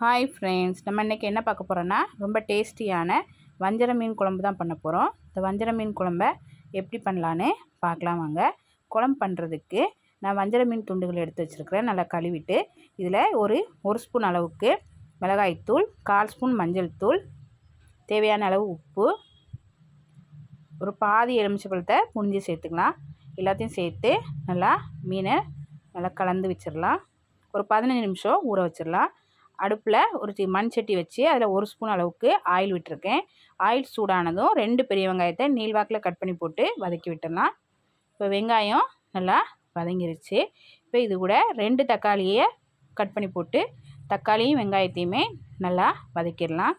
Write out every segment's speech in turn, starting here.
Hi friends நம்ம இன்றைக்கி என்ன பார்க்க போகிறோன்னா ரொம்ப டேஸ்டியான வஞ்சர மீன் குழம்பு தான் பண்ண போகிறோம் இந்த வஞ்சர மீன் குழம்ப எப்படி பண்ணலான்னு பார்க்கலாம் வாங்க. குழம்பு பண்ணுறதுக்கு நான் வஞ்சர மீன் துண்டுகள் எடுத்து வச்சுருக்கிறேன். நல்லா கழுவிட்டு இதில் ஒரு ஒரு ஸ்பூன் அளவுக்கு மிளகாய்த்தூள் கால் ஸ்பூன் மஞ்சள் தூள் தேவையான அளவு உப்பு ஒரு பாதி எலுமிச்சப்பழத்தை புரிஞ்சு சேர்த்துக்கலாம். எல்லாத்தையும் சேர்த்து நல்லா மீனை நல்லா கலந்து வச்சிடலாம். ஒரு பதினஞ்சு நிமிஷம் ஊற வச்சிடலாம். அடுப்பில் ஒரு மண் சட்டி வச்சு அதில் ஒரு ஸ்பூன் அளவுக்கு ஆயில் விட்டுருக்கேன். ஆயில் சூடானதும் ரெண்டு பெரிய வெங்காயத்தை நீள்வாக்கில் கட் பண்ணி போட்டு வதக்கி விட்டுடலாம் இப்போ வெங்காயம் நல்லா வதங்கிருச்சு. இப்போ இது கூட ரெண்டு தக்காளியை கட் பண்ணி போட்டு தக்காளியும் வெங்காயத்தையுமே நல்லா வதக்கிடலாம்.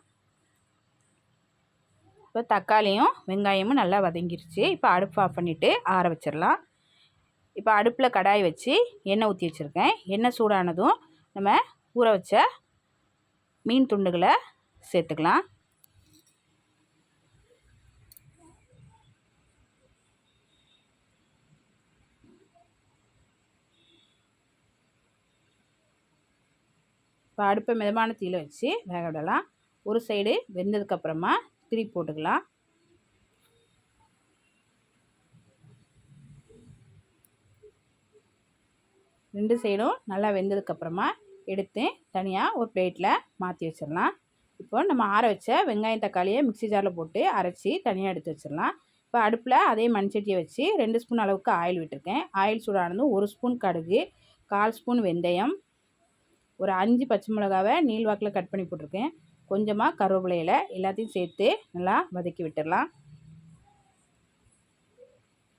இப்போ தக்காளியும் வெங்காயமும் நல்லா வதங்கிருச்சு. இப்போ அடுப்பு ஆஃப் பண்ணிவிட்டு ஆற வச்சிடலாம். இப்போ அடுப்பில் கடாய் வச்சு எண்ணெய் ஊற்றி வச்சுருக்கேன். எண்ணெய் சூடானதும் நம்ம ஊற வச்ச மீன் துண்டுகளை சேர்த்துக்கலாம். இப்போ அடுப்பை மிதமான தீயில் வச்சு வேக விடலாம். ஒரு சைடு வெந்ததுக்கப்புறமா திருப்பி போட்டுக்கலாம். ரெண்டு சைடும் நல்லா வெந்ததுக்கப்புறமா எடுத்து தனியாக ஒரு பிளேட்டில் மாற்றி வச்சிடலாம். இப்போ நம்ம ஆற வச்ச வெங்காயம் தக்காளியை மிக்சி ஜாரில் போட்டு அரைச்சி தனியாக எடுத்து வச்சிடலாம். இப்போ அடுப்பில் அதே மண்சட்டியை வச்சு ரெண்டு ஸ்பூன் அளவுக்கு ஆயில் விட்டுருக்கேன். ஆயில் சூடானதும் ஒரு ஸ்பூன் கடுகு கால் ஸ்பூன் வெந்தயம் ஒரு அஞ்சு பச்சை மிளகாவை நீள்வாக்கில் கட் பண்ணி போட்டிருக்கேன். கொஞ்சமாக கருவேப்பிலையில் எல்லாத்தையும் சேர்த்து நல்லா வதக்கி விட்டுடலாம்.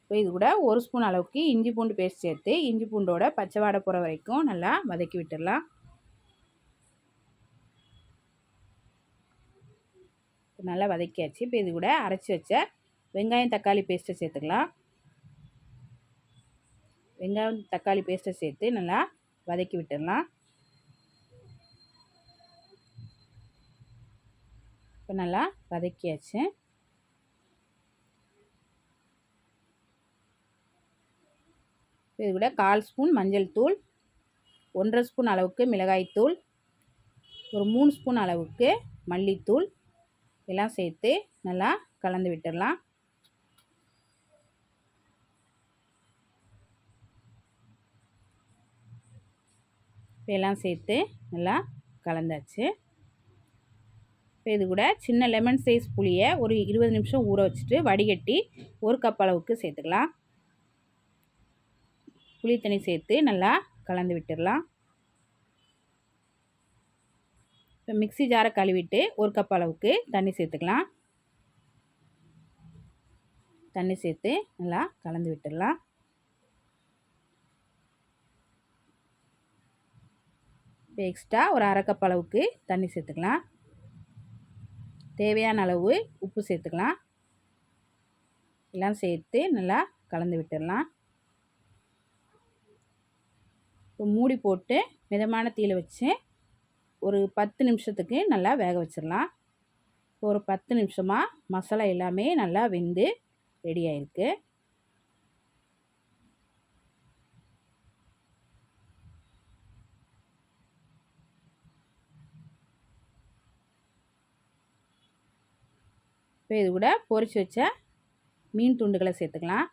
இப்போ இது கூட ஒரு ஸ்பூன் அளவுக்கு இஞ்சி பூண்டு பேஸ்ட் சேர்த்து இஞ்சி பூண்டோட பச்சை வாடை போகிற வரைக்கும் நல்லா வதக்கி விட்டுடலாம். நல்லா வதக்கியாச்சு. இப்போ இது கூட அரைச்சி வச்ச வெங்காயம் தக்காளி பேஸ்ட்டை சேர்த்துக்கலாம். வெங்காயம் தக்காளி பேஸ்ட்டை சேர்த்து நல்லா வதக்கி விட்டுடலாம். இப்போ நல்லா வதக்கியாச்சு. இது கூட கால் ஸ்பூன் மஞ்சள் தூள் ஒன்றரை ஸ்பூன் அளவுக்கு மிளகாய்த்தூள் ஒரு மூணு ஸ்பூன் அளவுக்கு மல்லித்தூள் எல்லாம் சேர்த்து நல்லா கலந்து விட்டுடலாம். எல்லாம் சேர்த்து நல்லா கலந்தாச்சு. இப்போ இது கூட சின்ன லெமன் சைஸ் புளியை ஒரு இருபது நிமிஷம் ஊற வச்சுட்டு வடிகட்டி ஒரு கப் அளவுக்கு சேர்த்துக்கலாம். புளி தண்ணி சேர்த்து நல்லா கலந்து விட்டுடலாம். இப்போ மிக்சி ஜாரை கழுவிட்டு ஒரு கப் அளவுக்கு தண்ணி சேர்த்துக்கலாம். தண்ணி சேர்த்து நல்லா கலந்து விட்டுடலாம். இப்போ எக்ஸ்ட்ரா ஒரு அரை கப் அளவுக்கு தண்ணி சேர்த்துக்கலாம். தேவையான அளவு உப்பு சேர்த்துக்கலாம். எல்லாம் சேர்த்து நல்லா கலந்து விட்டுடலாம். இப்போ மூடி போட்டு மிதமான தீயில் வச்சு ஒரு பத்து நிமிஷத்துக்கு நல்லா வேக வச்சிடலாம். ஒரு பத்து நிமிஷமாக மசாலா எல்லாமே நல்லா வெந்து ரெடி ஆயிருக்கு. இப்போ இது கூட பொரிச்சு வச்ச மீன் துண்டுகளை சேர்த்துக்கலாம்.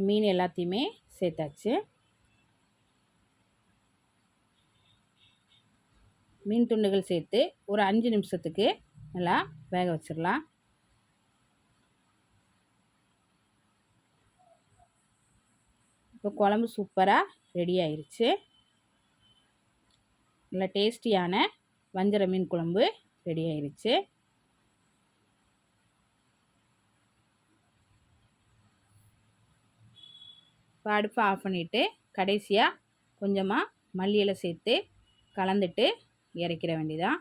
இப்போ மீன் எல்லாத்தையுமே சேர்த்தாச்சு. மீன் துண்டுகள் சேர்த்து ஒரு அஞ்சு நிமிஷத்துக்கு நல்லா வேக வச்சிடலாம். இப்போ குழம்பு சூப்பராக ரெடி ஆயிடுச்சு நல்லா டேஸ்டியான வஞ்சர மீன் குழம்பு ரெடி ஆயிடுச்சு இப்போ அடுப்பை ஆஃப் பண்ணிவிட்டு கடைசியாக கொஞ்சமாக மல்லியில் சேர்த்து கலந்துட்டு இறக்கிற வேண்டிதான்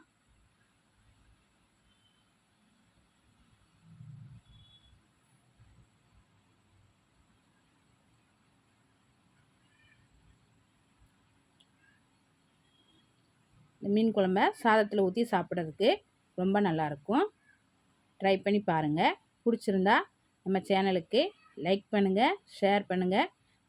இந்த மீன் குழம்ப சாதத்தில் ஊற்றி சாப்பிட்றதுக்கு ரொம்ப நல்லாயிருக்கும் ட்ரை பண்ணி பாருங்கள் பிடிச்சிருந்தா நம்ம சேனலுக்கு லைக் பண்ணுங்கள் ஷேர் பண்ணுங்கள்